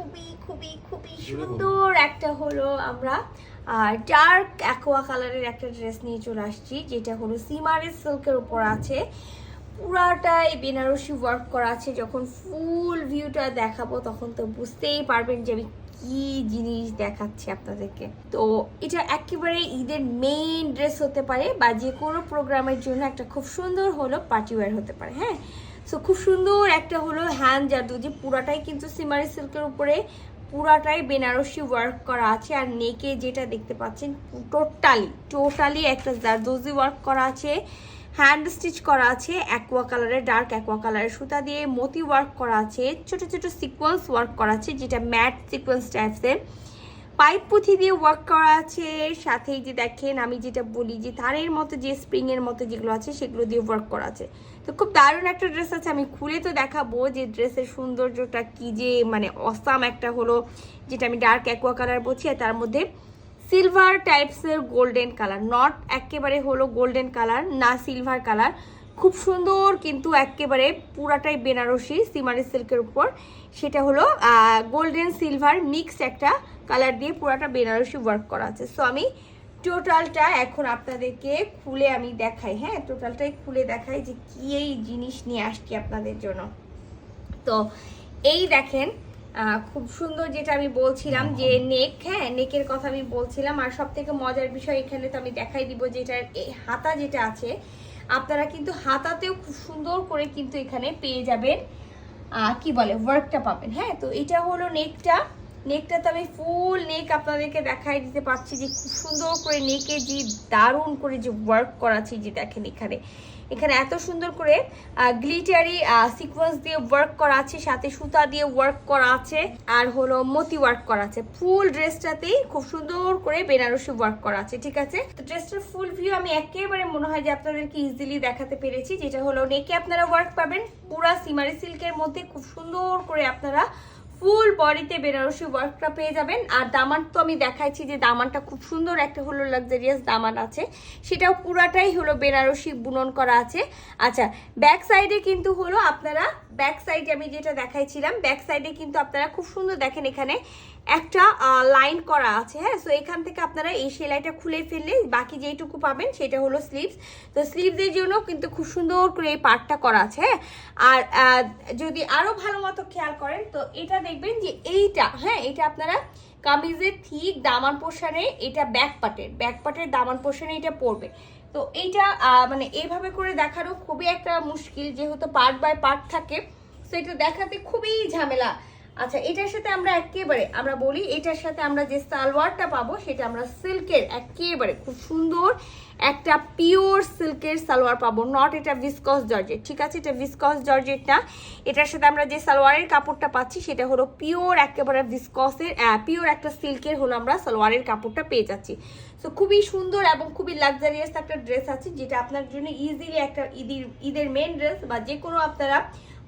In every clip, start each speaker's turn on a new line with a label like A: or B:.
A: খুবই খুবই খুবই সুন্দর একটা হলো আমরা ডার্ক অ্যাকোয়া কালারের একটা ড্রেস নিয়ে চলে আসছি যেটা হলো সিমারের সিল্কের উপর আছে। পুরাটাই বেনারসি ওয়ার্ক করা আছে যখন ফুল ভিউটা দেখাবো তখন তো বুঝতেই পারবেন যে আমি কি জিনিস দেখাচ্ছি আপনাদেরকে। তো এটা একেবারে ঈদের মেইন ড্রেস হতে পারে বা যে কোনো প্রোগ্রামের জন্য একটা খুব সুন্দর হলো পার্টি ওয়্যার হতে পারে হ্যাঁ? সো খুব সুন্দর একটা হলো হ্যান্ড জাদু যে পুরাটাই কিন্তু সিমারি সিল্কের উপরে, পুরাটাই বেনারসি ওয়ার্ক করা আছে আর নেকে যেটা দেখতে পাচ্ছেন টোটালি টোটালি একটা জারদোজি ওয়ার্ক করা আছে। হ্যান্ড স্টিচ করা আছে অ্যাকোয়া কালারের ডার্ক অ্যাকোয়া কালারের সুতা দিয়ে, মতি ওয়ার্ক করা আছে, ছোট ছোট সিকোয়েন্স ওয়ার্ক করা আছে, যেটা ম্যাট সিকোয়েন্স টাইপসের পাইপ পুঁথি দিয়ে ওয়ার্ক করা আছে, সাথেই যে দেখেন আমি যেটা বলি যে তারের মতো যে স্প্রিং এর মতো যেগুলো আছে সেগুলো দিয়ে ওয়ার্ক করা আছে। তো খুব দারুণ একটা ড্রেস আছে, আমি খুলে তো দেখাবো যে ড্রেসের সৌন্দর্যটা কি যে মানে অসাম একটা হলো, যেটা আমি ডার্ক অ্যাকোয়া কালার বলছি আর তার মধ্যে সিলভার টাইপসের গোল্ডেন কালার নট একেবারে হলো গোল্ডেন কালার না সিলভার কালার খুব সুন্দর কিন্তু একেবারে পুরাটাই বেনারসি সিমারি সিল্কের উপর। সেটা হলো গোল্ডেন সিলভার মিক্স একটা কালার দিয়ে পুরাটা বেনারসি ওয়ার্ক করা আছে। সো আমি টোটালটা এখন আপনাদেরকে খুলে আমি দেখাই হ্যাঁ? টোটালটাই খুলে দেখাই যে কি এই জিনিস নিয়ে আসছি আপনাদের জন্য। তো, এই দেখেন খুব সুন্দর যেটা আমি বলছিলাম যে নেক হ্যাঁ? নেকের কথা আমি বলছিলাম। আর সব থেকে মজার বিষয় এখানে তো আমি দেখাই দিব যেটা এই হাতা যেটা আছে আপনারা কিন্তু হাতাতেও খুব সুন্দর করে কিন্তু এখানে পেয়ে যাবেন কি বলে ওয়ার্কটা পাবেন। হ্যাঁ তো এটা হলো নেকটা নেকটা তো আমি ফুল নেক আপনাদেরকে দেখাই দিতে পারছি যে খুব সুন্দর করে নেকে যে দারুণ করে যে ওয়ার্ক করা যে দেখেন এখানে। এখানে এত সুন্দর করে গ্লিটারি সিকোয়েন্স দিয়ে ওয়ার্ক করা আছে সাথে সুতা দিয়ে ওয়ার্ক করা আছে আর হলো মতি ওয়ার্ক করা আছে ফুল ড্রেসটাতেই খুব সুন্দর করে বেনারসি ওয়ার্ক করা আছে ঠিক আছে? তো ড্রেসটার ফুল ভিউ আমি একেবারে মনে হয় যে আপনাদেরকে ইজিলি দেখাতে পেরেছি, যেটা হলো নেকে আপনারা ওয়ার্ক পাবেন, পুরা সিমারি সিল্কের মধ্যে খুব সুন্দর করে আপনারা ফুল বডিতে বেনারসি ওয়ার্কটা পেয়ে যাবেন। আর দামান তো আমি দেখাইছি যে দামানটা খুব সুন্দর একটা হলো লাক্সারিয়াস দামান আছে। সেটাও পুরাটাই হলো বেনারসি বুনন করা আছে। আচ্ছা ব্যাক সাইডে কিন্তু হলো আপনারা ব্যাক সাইডে আমি যেটা দেখাইছিলাম ব্যাক সাইডে কিন্তু আপনারা খুব সুন্দর দেখেন এখানে একটা লাইন করা আছে হ্যাঁ? সো এখান থেকে আপনারা এই সেলাইটা খুলে ফেললে বাকি যেইটুকু পাবেন সেটা হলো স্লিভস তো স্লিভসের জন্য কিন্তু খুব সুন্দর করে এই পার্টটা করা আছে হ্যাঁ? আর যদি আরও ভালো মতো খেয়াল করেন, তো এটা দেখবেন যে এইটা হ্যাঁ? এটা আপনারা কামিজের ঠিক দামান পোর্শনে এটা ব্যাক পার্টের ব্যাক পার্টের দামান পোর্শনে এটা পড়বে তো এইটা মানে এইভাবে করে দেখানো খুবই একটা মুশকিল, যেহেতু পার্ট বাই পার্ট থাকে। এটা দেখাতে খুবই ঝামেলা। আচ্ছা এটার সাথে আমরা একেবারে, আমরা বলি এটার সাথে আমরা যে সালোয়ারটা পাবো, সেটা আমরা সিল্কের একেবারে খুব সুন্দর একটা পিওর সিল্কের সালোয়ার পাবো নট এটা ভিসকস জর্জেট ঠিক আছে? এটা ভিসকস জর্জেট না। এটার সাথে আমরা যে সালোয়ারের কাপড়টা পাচ্ছি, সেটা হলো পিওর একেবারে ভিসকসের পিওর একটা সিল্কের হলো আমরা সালোয়ারের কাপড়টা পেয়ে যাচ্ছি। তো খুবই সুন্দর এবং খুবই লাক্সারিয়াস একটা ড্রেস আছে, যেটা আপনার জন্য ইজিলি একটা ঈদের ঈদের মেন ড্রেস বা যে কোনো আপনারা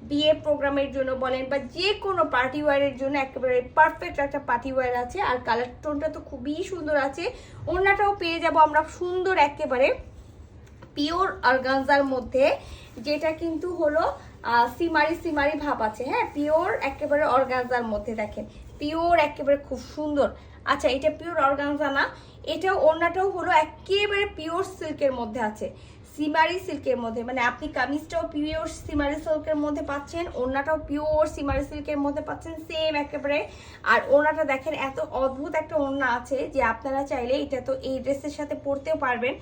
A: বিয়ে প্রোগ্রামের জন্য বলেন বা যে কোনো পার্টি ওয়ারের জন্য একেবারে পারফেক্ট একটা পার্টি ওয়ার আছে। আর কালার টোনটা তো খুবই সুন্দর আছে। ওড়নাটাও পেয়ে যাব আমরা সুন্দর একেবারে পিওর অর্গানজার মধ্যে, যেটা কিন্তু হলো সিমারি সিমারি ভাব আছে। হ্যাঁ পিওর একেবারে অর্গানজার মধ্যে দেখেন। পিওর একেবারে খুব সুন্দর। আচ্ছা এটা পিওর অর্গানজা না, এটাও ওড়নাটাও হলো একেবারে পিওর সিল্কের মধ্যে আছে। সিমারি সিল্কের মধ্যে মানে আপনি কামিজটাও পিওর সিমারি সিল্কের মধ্যে পাচ্ছেন, ওড়নাটাও পিওর সিমারি সিল্কের মধ্যে পাচ্ছেন সেম একেবারে। আর ওড়নাটা দেখেন, এত অদ্ভুত একটা ওড়না আছে যে আপনারা চাইলে এটা তো এই ড্রেসের সাথে পরতেও পারবেন।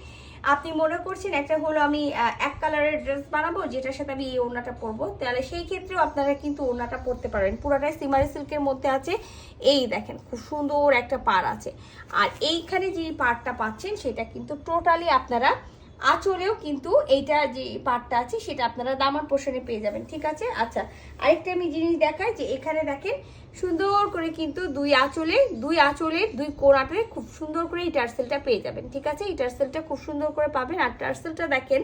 A: আপনি মনে করছেন একটা হলো আমি এক কালারের ড্রেস বানাবো, যেটার সাথে আমি এই ওড়নাটা পরবো, তাহলে সেই ক্ষেত্রেও আপনারা কিন্তু ওড়নাটা পরতে পারবেন পুরোটাই সিমারি সিল্কের মধ্যে আছে। এই দেখেন, খুব সুন্দর একটা পার আছে। আর এইখানে যে পাড়টা পাচ্ছেন, সেটা কিন্তু টোটালি আপনারা আঁচলেও কিন্তু এইটা যে পার্টটা আছে, সেটা আপনারা দামান পোষণে পেয়ে যাবেন, ঠিক আছে? আচ্ছা আরেকটা আমি জিনিস দেখাই যে এখানে দেখেন, সুন্দর করে কিন্তু দুই আঁচলে, দুই আঁচলের দুই কোনাতে খুব সুন্দর করে এই টার্সেলটা পেয়ে যাবেন, ঠিক আছে? এই টার্সেলটা খুব সুন্দর করে পাবেন। আর টার্সেলটা দেখেন,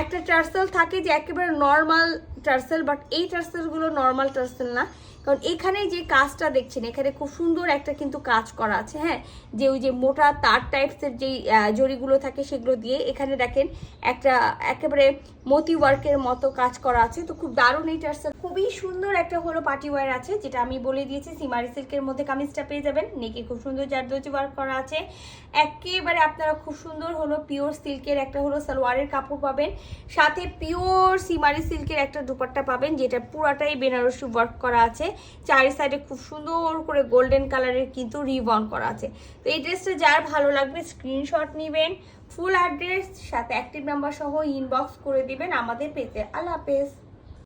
A: একটা টার্সেল থাকে যে একেবারে নর্মাল টার্সেল বাট এই টার্সেলগুলো নর্মাল টার্সেল না। কারণ এখানে যে কাজটা দেখছেন এখানে খুব সুন্দর একটা কিন্তু কাজ করা আছে হ্যাঁ? যে ওই যে মোটা তার টাইপসের যেই আহ, জরিগুলো থাকে সেগুলো দিয়ে এখানে দেখেন একটা একেবারে মতি ওয়ার্কের মতো কাজ করা আছে। তো খুব দারুণ এই ড্রেসটা খুবই সুন্দর একটা হলো পার্টি ওয়ার আছে যেটা আমি বলে দিয়েছি সিমারি সিল্কের মধ্যে কামিজটা পেয়ে যাবেন। নেকে খুব সুন্দর জারদোজি ওয়ার্ক করা আছে। একেবারে আপনারা খুব সুন্দর হলো পিওর সিল্কের একটা হলো সালোয়ারের কাপড় পাবেন। সাথে পিওর সিমারি সিল্কের একটা দুপাট্টা পাবেন যেটা পুরাটাই বেনারসি ওয়ার্ক করা আছে। চারি সাইডে খুব সুন্দর করে গোল্ডেন কালারের কিন্তু রিবন করা আছে। তো এই ড্রেসটা যার ভালো লাগবে স্ক্রিনশট নেবেন ফুল অ্যাড্রেস সাথে অ্যাক্টিভ নাম্বার সহ ইনবক্স করে দিবেন আমাদের পেতে। আল্লাহ হাফেজ।